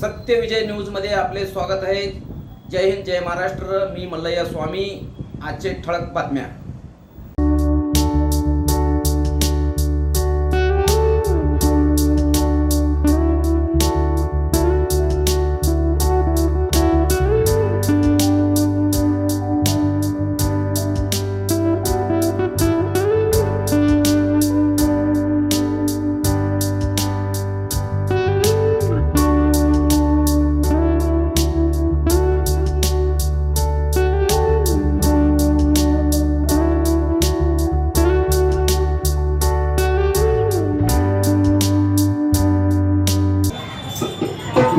सत्यविजय न्यूजमध्ये आपले स्वागत आहे. जय हिंद जय महाराष्ट्र. मी मल्लय्या स्वामी. आजचे ठळक बातम्या.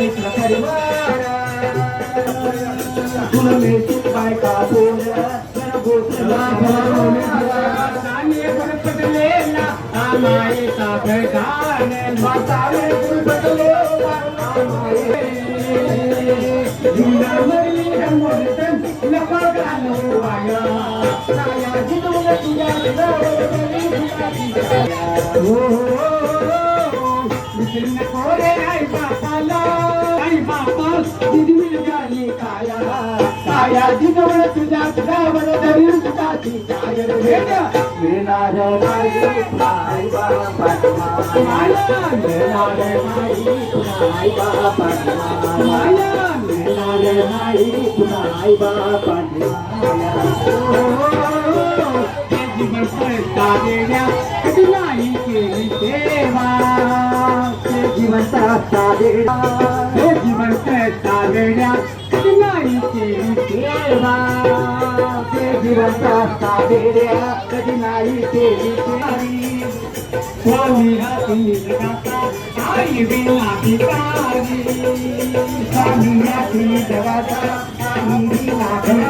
गोष्ट निघता परिवार तुला मिळते बायका पोर त्याला गोष्ट पटलेला आमाईचा जिंदवला तुझ्या जवळ धरी तुझ्याची काय रे मिळणार नाही आई बापाची माया मिळणार नाही आई बापाची माया मिळणार नाही नाही हे जीवन जीवन पळता देण्या कधी सेवा जीवन देण्या कधी नाही केली सेवा स्वामी हाती जगाचा आई बिना भिकारी स्वामी बिना भिकारी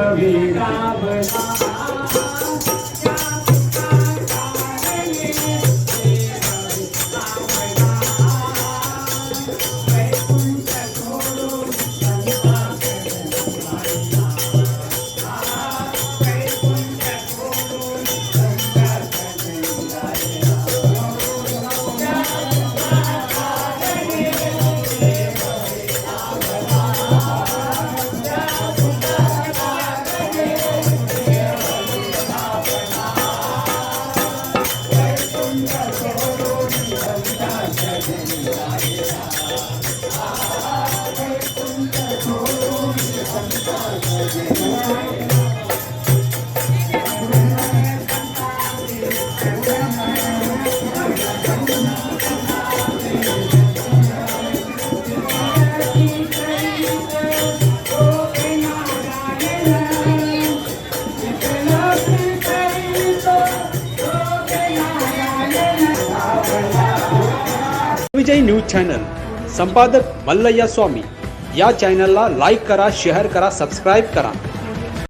विरावला विजय न्यूज़ चैनल। संपादक मल्लय्या स्वामी। या चैनल लाइक करा शेयर करा सब्सक्राइब करा।